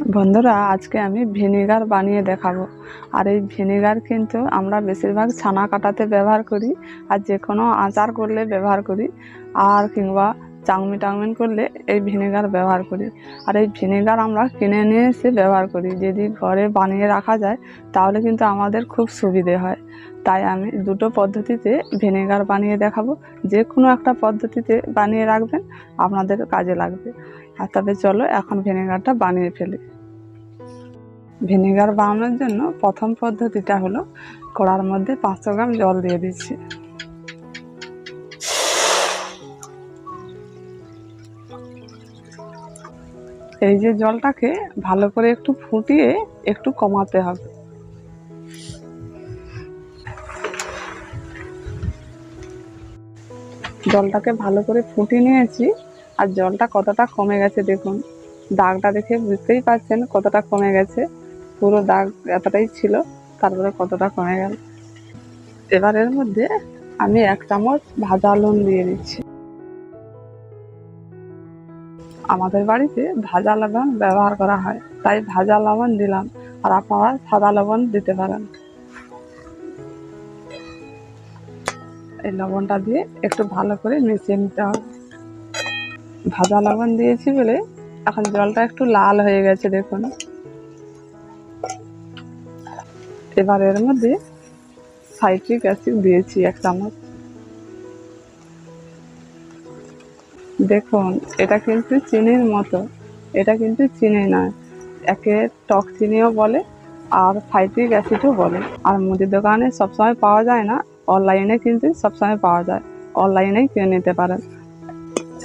বন্ধুরা, আজকে আমি ভিনেগার বানিয়ে দেখাবো। আর এই ভিনেগার কিন্তু আমরা বেশিরভাগ ছানা কাটাতে ব্যবহার করি আর যে কোনো আচার করলে ব্যবহার করি আর কিংবা চাউমিন টাউমিন করলে এই ভিনেগার ব্যবহার করি। আর এই ভিনেগার আমরা কিনে নিয়ে এসে ব্যবহার করি। যদি ঘরে বানিয়ে রাখা যায়, তাহলে কিন্তু আমাদের খুব সুবিধে হয়। তাই আমি দুটো পদ্ধতিতে ভিনেগার বানিয়ে দেখাবো। যে কোনো একটা পদ্ধতিতে বানিয়ে রাখবেন, আপনাদের কাজে লাগবে। আর তবে চলো এখন ভিনেগারটা বানিয়ে ফেলি। ভিনেগার বানানোর জন্য প্রথম পদ্ধতিটা হলো কড়ার মধ্যে পাঁচশো গ্রাম জল দিয়ে দিচ্ছি। এই যে জলটাকে ভালো করে একটু ফুটিয়ে একটু কমাতে হবে। জলটাকে ভালো করে ফুটিয়ে নিয়েছি। আর জলটা কতটা কমে গেছে দেখুন। দাগটা দেখে বুঝতেই পারছেন কতটা কমে গেছে। পুরো দাগ এতটাই ছিল, তারপরে কতটা কমে গেল। এবার এর মধ্যে আমি এক চামচ ভাজা লবণ দিয়ে দিচ্ছি। আমাদের বাড়িতে ভাজা লবণ ব্যবহার করা হয়, তাই ভাজা লবণ দিলাম আর আপনারা সাদা লবণ দিতে পারেন। এই লবণটা দিয়ে একটু ভালো করে মিশিয়ে নিতে হবে। ভাজা লবণ দিয়েছি বলে এখন জলটা একটু লাল হয়ে গেছে, দেখুন। এবার এর মধ্যে সাইট্রিক অ্যাসিড দিয়েছি এক চামচ। দেখুন, এটা কিন্তু চিনির মতো, এটা কিন্তু চিনি নয়, একে টক চিনিও বলে আর সাইট্রিক অ্যাসিডও বলে। আর মুদির দোকানে সবসময় পাওয়া যায় না, অনলাইনে কিন্তু সবসময় পাওয়া যায়, অনলাইনেই কিনে নিতে পারেন।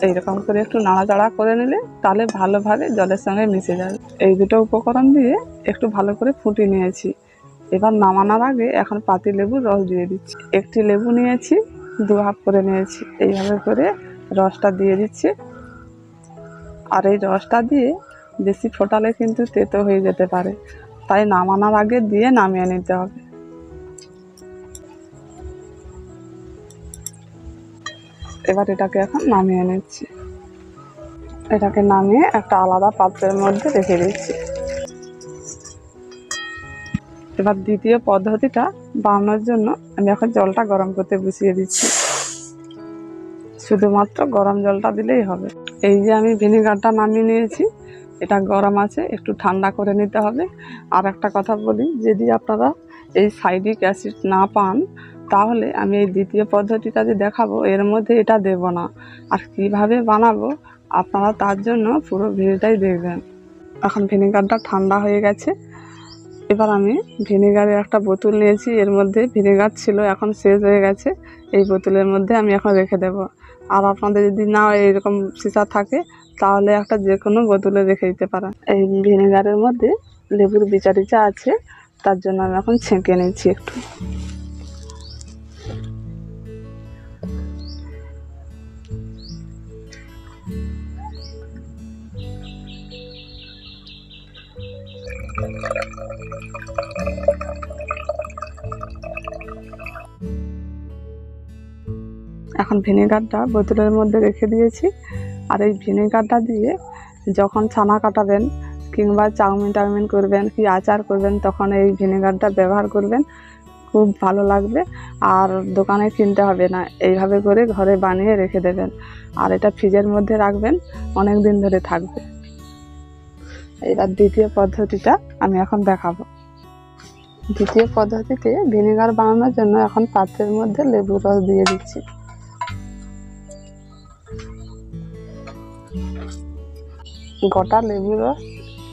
এইরকম করে একটু নাড়াচাড়া করে নিলে তাহলে ভালোভাবে জলের সঙ্গে মিশে যাবে। এই দুটো উপকরণ দিয়ে একটু ভালো করে ফুটিয়ে নিয়েছি। এবার নামানোর আগে এখন পাতি লেবুর রস দিয়ে দিচ্ছি। একটি লেবু নিয়েছি, দু হাফ করে নিয়েছি। এইভাবে করে রসটা দিয়ে দিচ্ছি। আর এই রসটা দিয়ে বেশি ফোটালে কিন্তু তেতো হয়ে যেতে পারে। তাই নামানোর আগে দিয়ে নামিয়ে নিতে হবে। এবার এটাকে এখন নামিয়ে নিচ্ছি। এটাকে নামিয়ে একটা আলাদা পাত্রের মধ্যে রেখে দিচ্ছি। এবার দ্বিতীয় পদ্ধতিটা বানানোর জন্য আমি এখন জলটা গরম করতে বসিয়ে দিচ্ছি। শুধুমাত্র গরম জলটা দিলেই হবে। এই যে আমি ভিনেগারটা নামিয়ে নিয়েছি, এটা গরম আছে, একটু ঠান্ডা করে নিতে হবে। আর একটা কথা বলি, যদি আপনারা এই সাইডিক অ্যাসিড না পান তাহলে আমি এই দ্বিতীয় পদ্ধতিটা যে দেখাবো, এর মধ্যে এটা দেব না। আর কীভাবে বানাবো, আপনারা তার জন্য পুরো ভিডিওটাই দেখবেন। এখন ভিনেগারটা ঠান্ডা হয়ে গেছে। এবার আমি ভিনেগারের একটা বোতল নিয়েছি, এর মধ্যে ভিনেগার ছিল, এখন শেষ হয়ে গেছে। এই বোতলের মধ্যে আমি এখন রেখে দেব। আর আপনাদের যদি না এরকম সিসা থাকে, তাহলে একটা যে কোনো বোতলে রেখে দিতে পারেন। এই ভিনেগারের মধ্যে লেবুর বিচা টিচা আছে, তার জন্য আমি এখন ছেঁকে নিচ্ছি একটু। এখন ভিনেগারটা বোতলের মধ্যে রেখে দিয়েছি। আর এই ভিনেগারটা দিয়ে যখন ছানা কাটাবেন কিংবা চাউমিন টাউমিন করবেন কি আচার করবেন, তখন এই ভিনেগারটা ব্যবহার করবেন। খুব ভালো লাগবে। আর দোকানে কিনতে হবে না, এইভাবে করে ঘরে বানিয়ে রেখে দেবেন। আর এটা ফ্রিজের মধ্যে রাখবেন অনেক দিন ধরে থাকবে। এবার দ্বিতীয় পদ্ধতিটা আমি এখন দেখাবো। দ্বিতীয় পদ্ধতিতে ভিনেগার বানানোর জন্য এখন পাত্রের মধ্যে লেবুর রস দিয়ে দিচ্ছি। গোটা লেবুর রস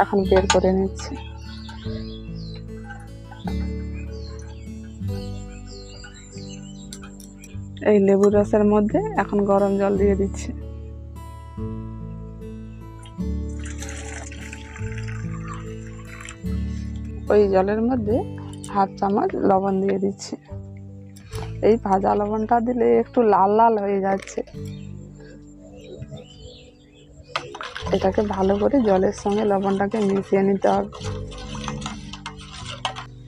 এখন বের করে নিচ্ছি। এই লেবুর রসের মধ্যে এখন গরম জল দিয়ে দিচ্ছি। ওই জলের মধ্যে হাফ চামচ লবণ দিয়ে দিচ্ছি। এই ভাজা লবণটা দিলে একটু লাল লাল হয়ে যাচ্ছে। এটাকে ভালো করে জলের সঙ্গে লবণটাকে মিশিয়ে নিতে হবে।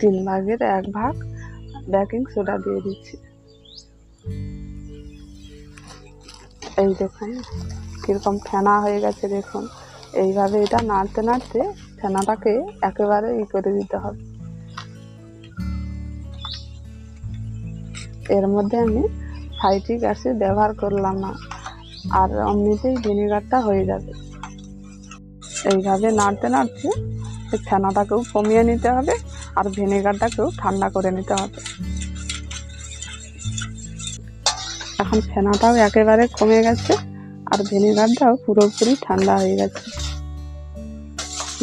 তিন ভাগের এক ভাগ বেকিং সোডা দিয়ে দিচ্ছি। এই দেখুন, কীরকম ফেনা হয়ে গেছে দেখুন। এইভাবে এটা নাড়তে নাড়তে ফেনাটাকে একেবারে ই করে দিতে হবে। এর মধ্যে আমি সাইট্রিক অ্যাসিড ব্যবহার করলাম না, আর অমনিতেই ভিনেগারটা হয়ে যাবে। এইভাবে নাড়তে নাড়তে ফেনাটাকেও কমিয়ে নিতে হবে, আর ভিনেগারটাকেও ঠান্ডা করে নিতে হবে। এখন ফেনাটাও একেবারে কমে গেছে, আর ভিনেগারটাও পুরোপুরি ঠান্ডা হয়ে গেছে।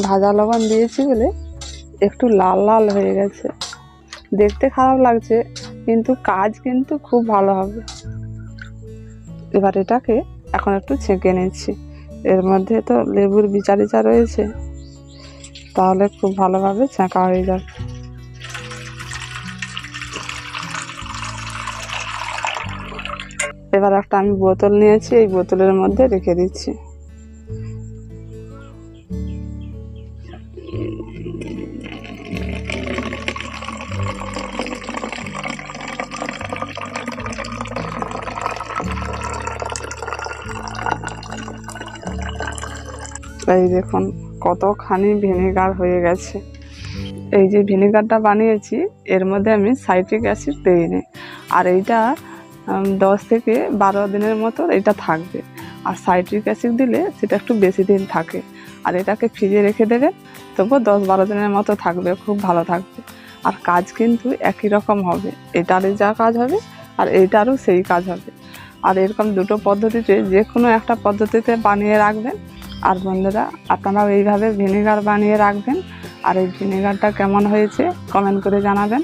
ভাজা লবণ দিয়েছি বলে একটু লাল লাল হয়ে গেছে। দেখতে খারাপ লাগছে, কিন্তু কাজ কিন্তু খুব ভালো হবে। এবার এটাকে এখন একটু ছেঁকে নিচ্ছি। এর মধ্যে তো লেবুর বিচারিচা রয়েছে, তাহলে খুব ভালোভাবে ছেঁকা হয়ে যাবে। এবার একটা আমি বোতল নিয়েছি, এই বোতলের মধ্যে রেখে দিচ্ছি। এই দেখুন, কতখানি ভিনেগার হয়ে গেছে। এই যে ভিনেগারটা বানিয়েছি, এর মধ্যে আমি সাইট্রিক অ্যাসিড দিইনি আর এইটা দশ থেকে বারো দিনের মতো এটা থাকবে। আর সাইট্রিক অ্যাসিড দিলে সেটা একটু বেশি দিন থাকে। আর এটাকে ফ্রিজে রেখে দেবেন তবুও দশ বারো দিনের মতো থাকবে, খুব ভালো থাকবে। আর কাজ কিন্তু একই রকম হবে। এটারই যা কাজ হবে, আর এইটারও সেই কাজ হবে। আর এরকম দুটো পদ্ধতিতে যে কোনো একটা পদ্ধতিতে বানিয়ে রাখবেন। আর বন্ধুরা, আপনারাও এইভাবে ভিনেগার বানিয়ে রাখবেন। আর এই ভিনেগারটা কেমন হয়েছে কমেন্ট করে জানাবেন।